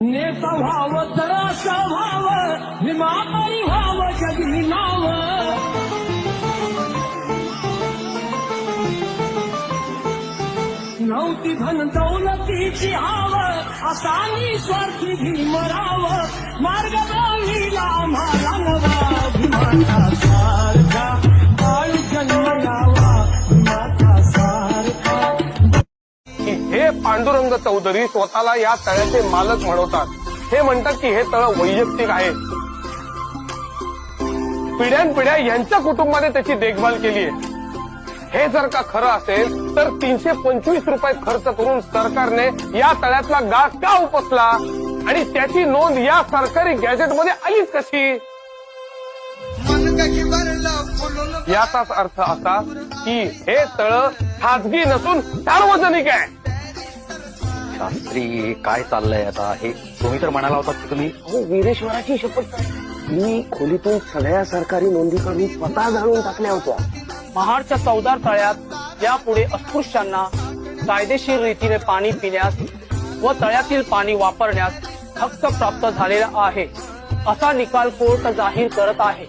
नेता व्हावं तर असं व्हावं विमापारी जगी नाव. नव्हती धन दौलतीची हाव असानी स्वार्थी भीमराव मार्ग लावली आम्हाला नवा भीमाचा हे पांडुरंग चौधरी स्वतःला या तळ्याचे मालक म्हणवतात. हे म्हणतात की हे तळ वैयक्तिक आहे. पिढ्यानपिढ्या यांच्या कुटुंबाने त्याची देखभाल केली आहे. हे जर का खरं असेल तर तीनशे पंचवीस रुपये खर्च करून सरकारने या तळ्यातला गाळ का उपसला? आणि त्याची नोंद या सरकारी गॅजेटमध्ये आलीच कशी? याचाच अर्थ असा की हे तळ खाजगी नसून सार्वजनिक आहे. शास्त्री काय चाललंय आता? हे तुम्ही तर म्हणाला होता की तुम्ही अहो वीरेश्वराची शपथ. मी खोलीतून सगळ्या सरकारी नोंदी काढून स्वतः जाणून टाकल्या होत्या. महाडच्या चौदार तळ्यात यापुढे अस्पृश्यांना कायदेशीर रीतीने पाणी पिण्यास व तळ्यातील पाणी वापरण्यास हक्क प्राप्त झालेला आहे. असा निकाल कोर्ट जाहीर करत आहे.